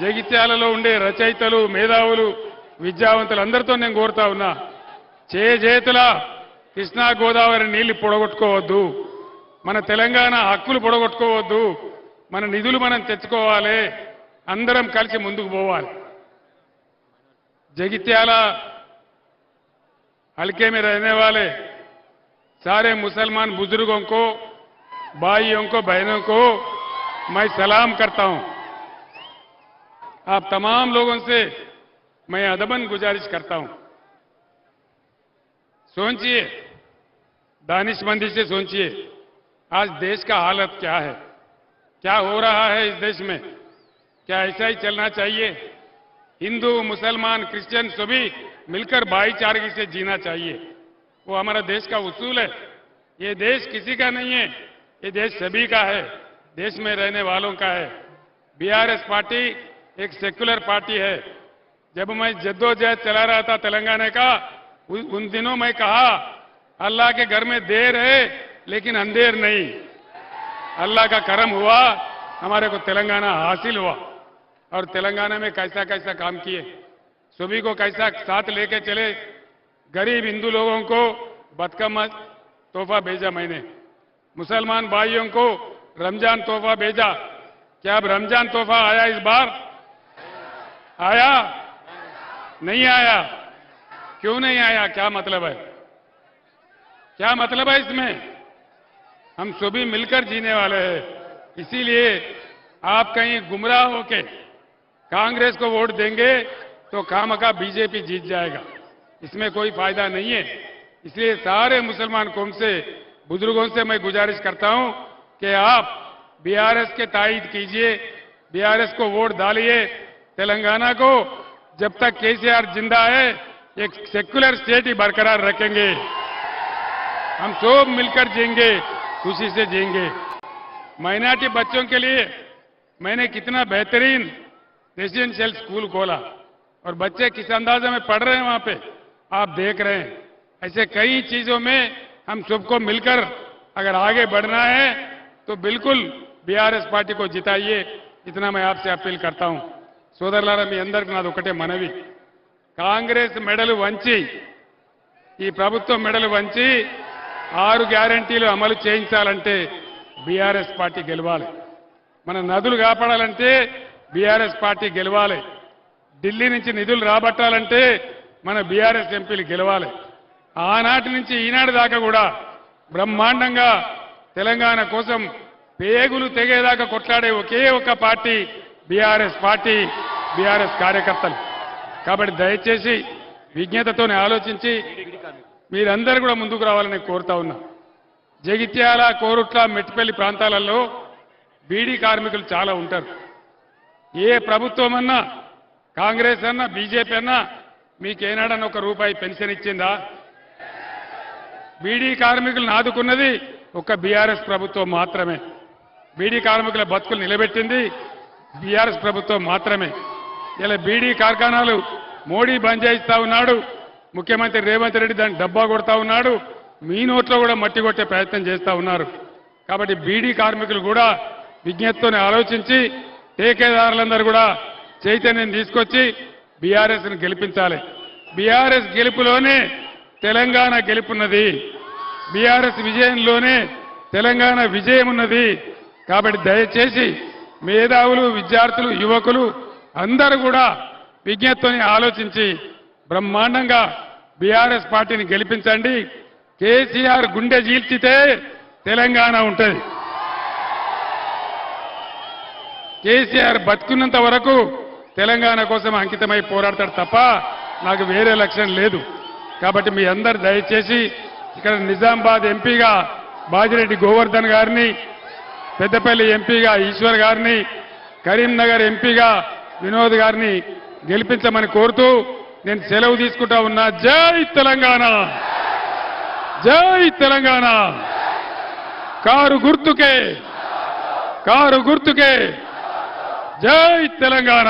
జగిత్యాలలో ఉండే రచయితలు మేధావులు విద్యావంతులు అందరితో నేను కోరుతా ఉన్నా చేతుల కృష్ణా గోదావరి నీళ్లు పొడగొట్టుకోవద్దు మన తెలంగాణ హక్కులు పొడగొట్టుకోవద్దు మన నిధులు మనం తెచ్చుకోవాలి అందరం కలిసి ముందుకు పోవాలి जगित्याला हल्के में रहने वाले सारे मुसलमान बुजुर्गों को भाइयों को बहनों को मैं सलाम करता हूं आप तमाम लोगों से मैं अदबन गुजारिश करता हूँ। सोचिए दानिशमंदी से सोचिए, आज देश का हालत क्या है? क्या हो रहा है इस देश में? क्या ऐसा ही चलना चाहिए? हिंदू, मुसलमान, क्रिश्चियन सभी मिलकर भाईचारे से जीना चाहिए। वो हमारा देश का उसूल है। ये देश किसी का नहीं है, ये देश सभी का है, देश में रहने वालों का है। बीआरएस पार्टी एक सेक्युलर पार्टी है। जब मैं जद्दोजहद चला रहा था तेलंगाना का, उन दिनों मैं कहा, अल्लाह के घर में देर है, लेकिन अंधेर नहीं। अल्लाह का करम हुआ, हमारे को तेलंगाना हासिल हुआ। और तेलंगाना में कैसा कैसा काम किए। सभी को कैसा साथ लेके चले, गरीब हिंदू लोगों को बदकम तोहफा भेजा मैंने। मुसलमान भाइयों को रमज़ान तोहफा भेजा। क्या अब रमज़ान तोहफा आया इस बार? आया? नहीं आया। क्यों नहीं आया? क्या मतलब है? क्या मतलब है इसमें? हम सभी मिलकर जीने वाले हैं। इसीलिए आप कहीं गुमराह होके कांग्रेस को वोट देंगे तो खामखा बीजेपी जीत जाएगा। इसमें कोई फ़ायदा नहीं है। इसलिए सारे मुसलमान कौम से, बुज़ुर्गों से मैं गुजारिश करता हूँ कि आप बीआरएस के तायद कीजिए। बीआरएस को वोट डालिए। तेलंगाना को जब तक केसीआर ज़िंदा है, एक सेक्युलर स्टेट ही बरकरार रखेंगे। हम सब मिलकर जिएँगे, खुशी से जिएँगे। माइनॉरिटी बच्चों के लिए मैंने कितना बेहतरीन रेजिडेंशियल स्कूल खोला। और बच्चे किस अंदाजे में पढ़ रहे हैं वहाँ पे? आप देख रहे हैं। ऐसे कई चीज़ों में हम सबको मिलकर अगर आगे बढ़ना है तो बिल्कुल बीआरएस पार्टी को जिताइए। इतना मैं आपसे अपील करता हूँ। సోదరులారా మీ అందరికి నాది ఒకటే మనవి. కాంగ్రెస్ మెడలు వంచి ఈ ప్రభుత్వం మెడలు వంచి ఆరు గ్యారంటీలు అమలు చేయించాలంటే బీఆర్ఎస్ పార్టీ గెలవాలి. మన నదులు కాపాడాలంటే బీఆర్ఎస్ పార్టీ గెలవాలి. ఢిల్లీ నుంచి నిధులు రాబట్టాలంటే మన బీఆర్ఎస్ ఎంపీలు గెలవాలి. ఆనాటి నుంచి ఈనాటి దాకా కూడా బ్రహ్మాండంగా తెలంగాణ కోసం పేగులు తెగేదాకా కొట్లాడే ఒకే ఒక పార్టీ బీఆర్ఎస్ పార్టీ బీఆర్ఎస్ కార్యకర్తలు. కాబట్టి దయచేసి విజ్ఞతతోనే ఆలోచించి మీరందరూ కూడా ముందుకు రావాలని కోరుతా ఉన్నా. జగిత్యాల కోరుట్ల మెట్టిపల్లి ప్రాంతాలలో బీడీ కార్మికులు చాలా ఉంటారు. ఏ ప్రభుత్వం అన్నా కాంగ్రెస్ అన్నా బీజేపీ అన్నా మీకేనాడన్నా ఒక రూపాయి పెన్షన్ ఇచ్చిందా? బీడీ కార్మికులను ఆదుకున్నది ఒక బీఆర్ఎస్ ప్రభుత్వం మాత్రమే. బీడీ కార్మికుల బతుకులు నిలబెట్టింది బీఆర్ఎస్ ప్రభుత్వం మాత్రమే. ఇలా బీడీ కార్ఖానాలు మోడీ బంద్ చేయిస్తా ఉన్నాడు. ముఖ్యమంత్రి రేవంత్ రెడ్డి దాన్ని డబ్బా కొడతా ఉన్నాడు. మీ నోట్లో కూడా మట్టి కొట్టే ప్రయత్నం చేస్తా ఉన్నారు. కాబట్టి బీడీ కార్మికులు కూడా విజ్ఞతతోనే ఆలోచించి టేకేదారులందరూ కూడా చైతన్యం తీసుకొచ్చి బీఆర్ఎస్ని గెలిపించాలి. బీఆర్ఎస్ గెలుపులోనే తెలంగాణ గెలుపున్నది. బీఆర్ఎస్ విజయంలోనే తెలంగాణ విజయం ఉన్నది కాబట్టి దయచేసి మేధావులు విద్యార్థులు యువకులు అందరూ కూడా విజ్ఞతతోని ఆలోచించి బ్రహ్మాండంగా బీఆర్ఎస్ పార్టీని గెలిపించండి. కేసీఆర్ గుండె చీల్చితే తెలంగాణ ఉంటుంది. కేసీఆర్ బతుకున్నంత వరకు తెలంగాణ కోసం అంకితమై పోరాడతాడు తప్ప నాకు వేరే లక్ష్యం లేదు. కాబట్టి మీ అందరు దయచేసి ఇక్కడ నిజామాబాద్ ఎంపీగా బాజిరెడ్డి గోవర్ధన్ గారిని పెద్దపల్లి ఎంపీగా ఈశ్వర్ గారిని కరీంనగర్ ఎంపీగా వినోద్ గారిని గెలిపించమని కోరుతూ నేను సెలవు తీసుకుంటా ఉన్నా. జై తెలంగాణ! జై తెలంగాణ! కారు గుర్తుకే! కారు గుర్తుకే! జై తెలంగాణ!